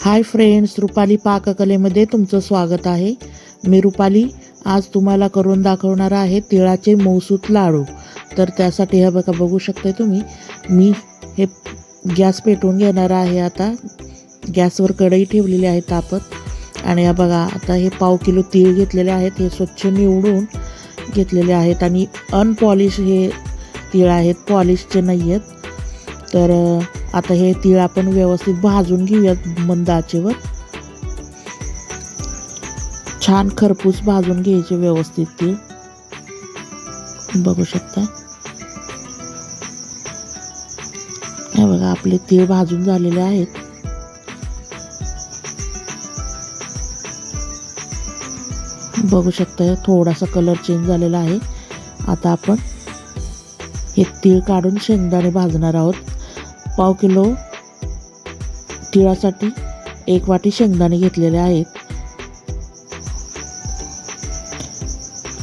Hi friends Rupali पाककलेमध्ये तुमचं स्वागत आहे. मी रुपाली. आज तुम्हाला करून दाखवणार आहे तिळाचे मौसूत लाडू. तर त्यासाठी हे बघा बघू शकता तुम्ही. मी हे गॅस पेटवून घेणार आहे आता. गॅसवर कढई ठेवलेली आहे तापत. आणि हा बघा आता हे पाव किलो तीळ घेतलेले आहेत. हे स्वच्छ निवडून घेतलेले आहेत. आणि अनपॉलिश हे तीळ आहेत. पॉलिशचे नाही आहेत तर आता हे तीळ आपण व्यवस्थित भाजून घेऊयात मंद आचेवर छान खरपूस भाजून घ्यायचे व्यवस्थित तीळ. बघू शकता. हे बघा आपले तीळ भाजून झालेले आहेत. बघू शकता थोडासा कलर चेंज झालेला आहे. आता आपण हे तीळ काढून शेंगदाणे भाजणार आहोत. पाव किलो तिळासाठी एक वाटी शेंगदाणे घेतलेले आहेत.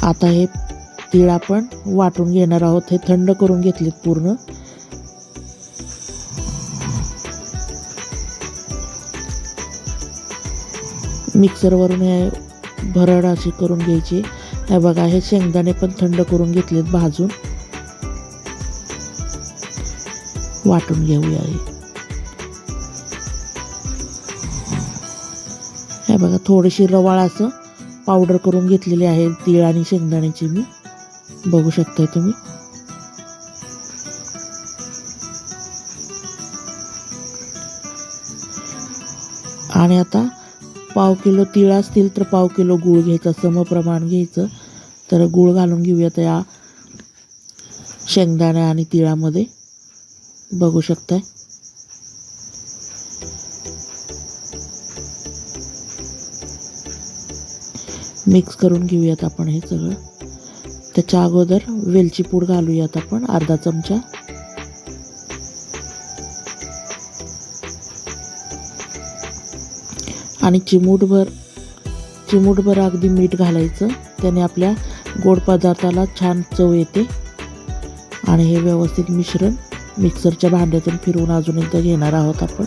आता हे तीळ आपण वाटून घेणार आहोत. हे थंड करून घेतलेत पूर्ण. मिक्सरवरून हे भरड अशी करून घ्यायची. हे बघा हे शेंगदाणे पण थंड करून घेतलेत भाजून. वाटून घेऊया. हे बघा थोडीशी रवाळ असं पावडर करून घेतलेली आहे तीळ आणि शेंगदाण्याची मी. बघू शकताय तुम्ही. आणि आता पाव किलो तीळ असतील तर पाव किलो गूळ घ्यायचा समप्रमाण घ्यायचं. तर गूळ घालून घेऊयात या शेंगदाण्या आणि तिळामध्ये. बघू शकताय. मिक्स करून घेऊयात आपण हे सगळं. त्याच्या अगोदर वेलची पूड घालूयात आपण अर्धा चमचा. आणि चिमूटभर चिमूटभर अगदी मीठ घालायचं. त्याने आपल्या गोड पदार्थाला छान चव येते. आणि हे व्यवस्थित मिश्रण मिक्सरच्या भांड्यातून फिरवून अजून एकदा घेणार आहोत आपण.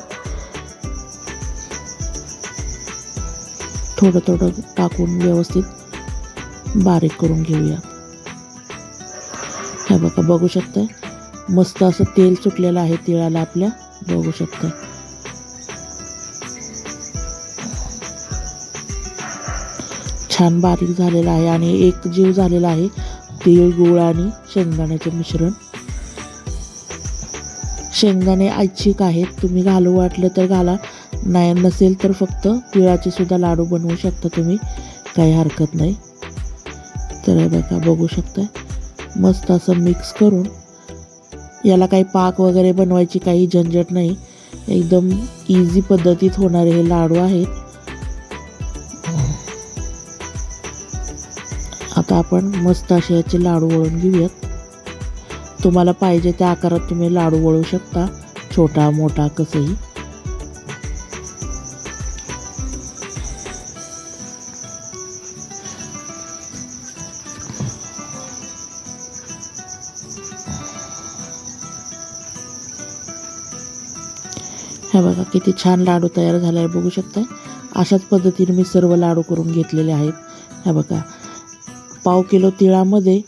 थोडं थोडं टाकून व्यवस्थित बारीक करून घेऊया. हे बघा बघू शकताय? मस्त असं तेल सुटलेलं आहे तिळाला आपल्या. बघू शकताय. छान बारीक झालेला आहे आणि एक जीव झालेला आहे तीळ गुळ आणि शेंगदाण्याचे मिश्रण. शेंगदाणे ऐच्छिक आहेत. तुम्ही घालू वाटलं तर घाला. नाही नसेल तर फक्त तिळाचे सुद्धा लाडू बनवू शकता तुम्ही. काही हरकत नाही. तर बघा बघू शकता मस्त असं मिक्स करून. याला काही पाक वगैरे बनवायची काही झंझट नाही. एकदम इझी पद्धतीत होणारे हे लाडू आहेत. आता आपण मस्त असे याचे लाडू वळून घेऊयात. तुम्हाला पाहिजे त्या आकारात तुम्ही लाडू वळू शकता छोटा मोठा कसंही. हे बघा किती छान लाडू तयार झाला आहे बघू शकता अशाच पद्धतीने मी सर्व लाडू करून घेतलेले आहेत. हे बघा पाव किलो तिळामध्ये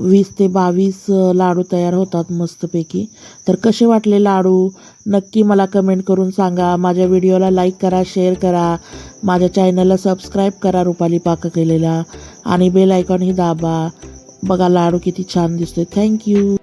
वीस ते बावीस लाडू तयार होतात मस्तपैकी. तर कसे वाटले लाडू? नक्की मला कमेंट करून सांगा. माझ्या व्हिडिओला लाईक करा शेअर करा. माझ्या चॅनलला सबस्क्राईब करा रुपाली पाक केलेला आणि बेल आयकॉनही दाबा. बघा लाडू किती छान दिसतोय. थँक्यू